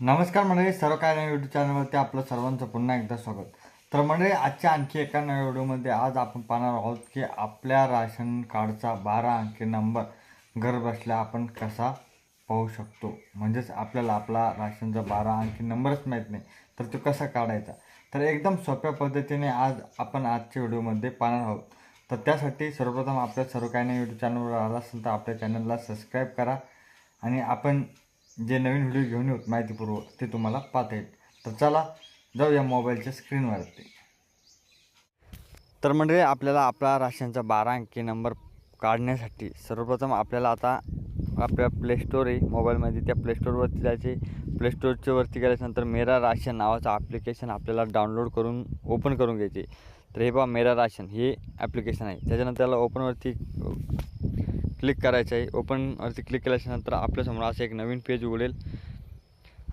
नमस्कार मंडळी सर्व काय नवीन यूट्यूब चॅनलवरती आपलं सर्वांचं पुन्हा एकदा स्वागत. तर मंडळी आजच्या आणखी एका नव्या व्हिडिओमध्ये आज आपण पाहणार आहोत की आपल्या राशन कार्डचा बारा अंकी नंबर घर बसल्या आपण कसा पाहू शकतो. म्हणजेच आपल्याला आपला राशनचा बारा अंकी नंबरच माहीत नाही तर तो कसा काढायचा? तर एकदम सोप्या पद्धतीने आज आपण आजच्या व्हिडिओमध्ये पाहणार आहोत. तर त्यासाठी सर्वप्रथम आपल्या सर्व काही नाही यूट्यूब चॅनलवर आला असेल तर आपल्या चॅनलला सबस्क्राईब करा आणि आपण जे नवीन व्हिडिओ घेऊन येऊत माहितीपूर्वक ते तुम्हाला पाहता येईल. तर चला जाऊया मोबाईलच्या स्क्रीनवरती तर म्हणजे आपल्याला आपला राशनचा बारा अंकी नंबर काढण्यासाठी सर्वप्रथम आपल्याला आता आपल्या प्ले स्टोर आहे मोबाईलमध्ये त्या प्ले स्टोरवरती जायचे. प्ले स्टोरच्या वरती गेल्यानंतर मेरा राशन नावाचं ॲप्लिकेशन आपल्याला डाउनलोड करून ओपन करून घ्यायचे. तर हे पहा मेरा राशन हे ॲप्लिकेशन आहे. त्याच्यानंतर त्याला ओपनवरती क्लिक करायचं आहे. ओपनवरती क्लिक केल्याच्यानंतर आपल्यासमोर असं एक नवीन पेज उघडेल.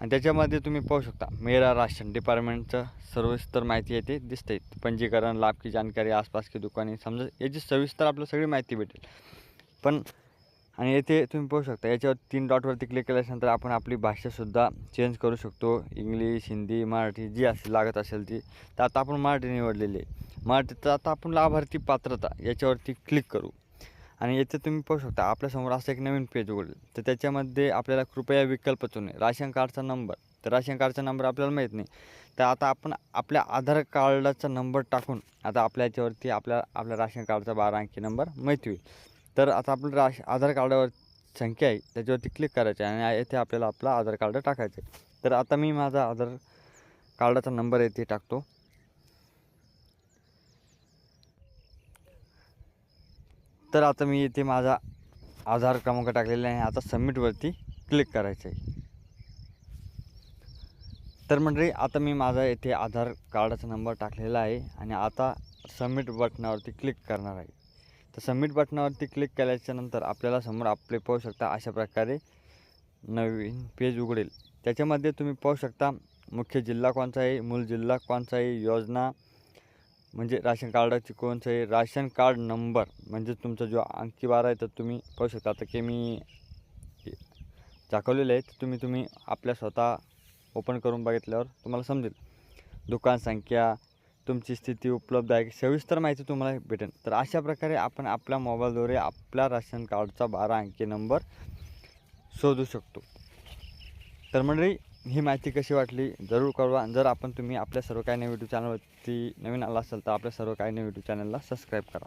आणि त्याच्यामध्ये तुम्ही पाहू शकता. मेरा राशन डिपार्टमेंटचं सर्वस्तर माहिती येते दिसते पंजीकरण लाभ की जानकारी आसपास की दुकाने. समजा याची सविस्तर आपल्याला सगळी माहिती भेटेल. पण आणि येथे तुम्ही पाहू शकता याच्यावर तीन डॉटवरती क्लिक केल्यानंतर आपण आपली भाषासुद्धा चेंज करू शकतो. इंग्लिश हिंदी मराठी जी असेल लागत असेल ती. तर आता आपण मराठी निवडलेली आहे. मराठी तर आता आपण लाभार्थी पात्रता याच्यावरती क्लिक करू. आणि येथे तुम्ही पाहू शकता आपल्यासमोर असं एक नवीन पेज उघडेल तर त्याच्यामध्ये आपल्याला कृपया विकल्प चुने राशन कार्डचा नंबर तर राशन कार्डचा नंबर आपल्याला माहीत नाही. तर आता आपण आपल्या आधार कार्डाचा नंबर टाकून आता आपल्या याच्यावरती आपल्या आपल्या राशन कार्डचा बारा अंकी नंबर माहिती होईल. तर आता आपलं राश आधार कार्डावर संख्या आहे त्याच्यावरती क्लिक करायचं आहे आणि येथे आपल्याला आपला आधार कार्ड टाकायचं आहे. तर आता मी माझा आधार कार्डाचा नंबर येथे टाकतो. तर आता मी इथे माझा आधार क्रमांक टाकलेला आहे. आता सबमिटवरती क्लिक करायचं आहे तर म्हणजे आता मी माझा येथे आधार कार्डाचा नंबर टाकलेला आहे आणि आता सबमिट बटनावरती क्लिक करणार आहे. तर सबमिट बटनावरती क्लिक केल्याच्यानंतर आपल्याला समोर आपले पाहू शकता अशा प्रकारे नवीन पेज उघडेल. त्याच्यामध्ये तुम्ही पाहू शकता मुख्य जिल्हा कोणचा आहे मूल जिल्हा कोणचा आहे योजना म्हणजे राशन कार्डाची कोणचं आहे? राशन कार्ड नंबर म्हणजे तुमचा जो अंकी बारा आहे तर तुम्ही पाहू शकता. आता की मी दाखवलेलं आहे तर तुम्ही तुम्ही आपल्या स्वतः ओपन करून बघितल्यावर तुम्हाला समजेल. दुकान संख्या तुमची स्थिती उपलब्ध आहे सविस्तर माहिती तुम्हाला भेटेल. तर अशा प्रकारे आपण आपल्या मोबाईलद्वारे आपल्या राशन कार्डचा बारा अंकी नंबर शोधू शकतो. तर मंडळी ही माहिती कशी वाटली? जरूर कळवा. जर आपण तुम्ही आपल्या सर्व काही नवीन यूट्यूब चॅनलवरती नवीन आला असाल तर आपल्या सर्व काही नवीन यूट्यूब चॅनलला सबस्क्राईब करा.